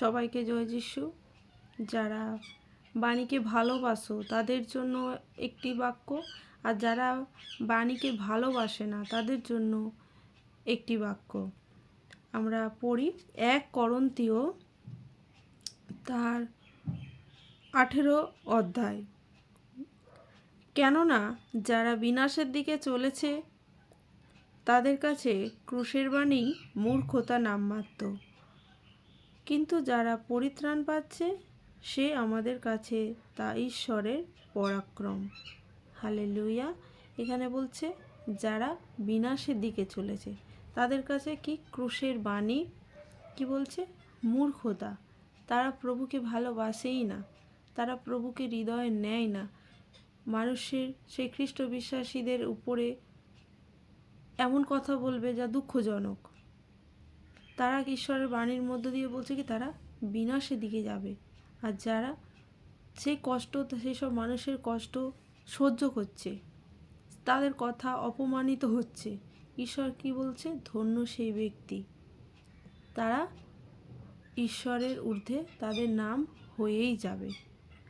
সবাইকে জয় যিশু। যারা বাণীকে ভালোবাসো, তাদের জন্য একটি বাক্য। আর যারা বাণীকে ভালোবাসে না, তাদের জন্য একটি বাক্য। আমরা পড়ি এক করন্তীয় তার আঠেরো অধ্যায়। কেননা যারা বিনাশের দিকে চলেছে, তাদের কাছে ক্রুশের বাণী মূর্খতা নামমাত্র। কিন্তু যারা পরিত্রাণ পাচ্ছে, সে আমাদের কাছে তা ঈশ্বরের পরাক্রম। হালে লুইয়া এখানে বলছে, যারা বিনাশের দিকে চলেছে, তাদের কাছে কি ক্রুশের বাণী? কি বলছে? মূর্খতা। তারা প্রভুকে ভালোবাসেই না। তারা প্রভুকে হৃদয়ে নেয় না। মানুষের, সেই খ্রিস্ট বিশ্বাসীদের উপরে এমন কথা বলবে যা দুঃখজনক। তারা ঈশ্বরের বাণীর মধ্য দিয়ে বলছে কি তারা বিনাশের দিকে যাবে? আর যারা সেই কষ্ট, সেই সব মানুষের কষ্ট সহ্য করছে, তাদের কথা অপমানিত হচ্ছে। ঈশ্বর কি বলছে? ধন্য সেই ব্যক্তি। তারা ঈশ্বরের ঊর্ধ্বে তাদের নাম হয়েই যাবে।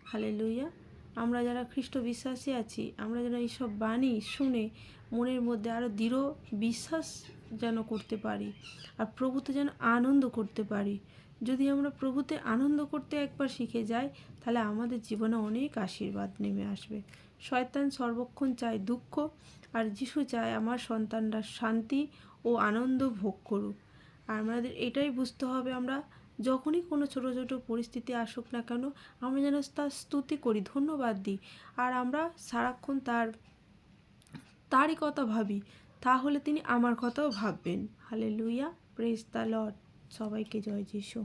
হালে লইয়া আমরা যারা খ্রিস্ট বিশ্বাসী আছি, আমরা যেন এইসব বাণী শুনে মনের মধ্যে আরও দৃঢ় বিশ্বাস যেন করতে পারি আর প্রভুতে যেন আনন্দ করতে পারি। যদি আমরা প্রভুতে আনন্দ করতে একবার শিখে যাই, তাহলে আমাদের জীবনে অনেক আশীর্বাদ নেমে আসবে। শয়তান সর্বক্ষণ চায় দুঃখ আর যিশু চায় আমার সন্তানরা শান্তি ও আনন্দ ভোগ করুক। আর আমাদের এটাই বুঝতে হবে আমরা, যখনই কোনো ছোটো ছোটো পরিস্থিতি আসুক না কেন আমরা যেন তার স্তুতি করি, ধন্যবাদ দিই। আর আমরা সারাক্ষণ তার, তারই কথা ভাবি তাহলে তিনি আমার কথাও ভাববেন। হালে লুইয়া প্রেস দ্য লর্ড। সবাইকে জয় যিশু।